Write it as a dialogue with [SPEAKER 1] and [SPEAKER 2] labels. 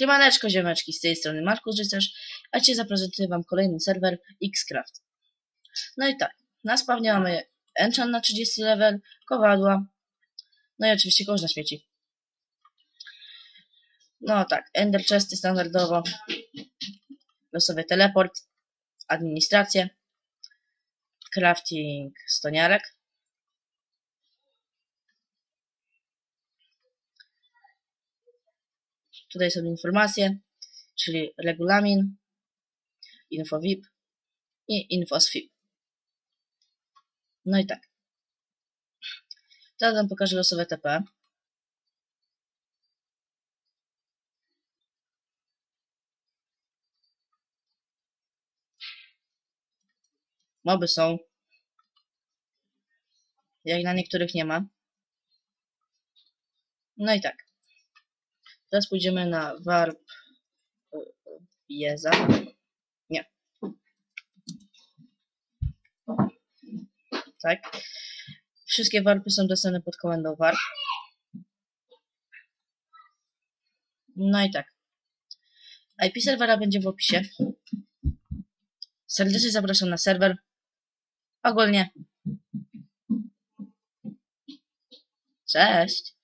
[SPEAKER 1] Siemaneczko ziomeczki, z tej strony Markus Rycerz, a Cię zaprezentuję Wam kolejny serwer Xcraft. No i tak, na spawnie mamy enchant na 30 level, kowadła, no i oczywiście kosz na śmieci. No tak, ender chesty standardowo, losowy teleport, administrację, crafting stoniarek, Tutaj są informacje, czyli regulamin, info VIP i info SFIP. No i tak. Teraz wam pokażę losowe TP. Moby są. Jak na niektórych nie ma. No i tak. Teraz pójdziemy na warp y, y, jeza. Nie. Tak. Wszystkie warpy są dostępne pod komendą warp. No i tak. IP serwera będzie w opisie. Serdecznie zapraszam na serwer. Ogólnie. Cześć.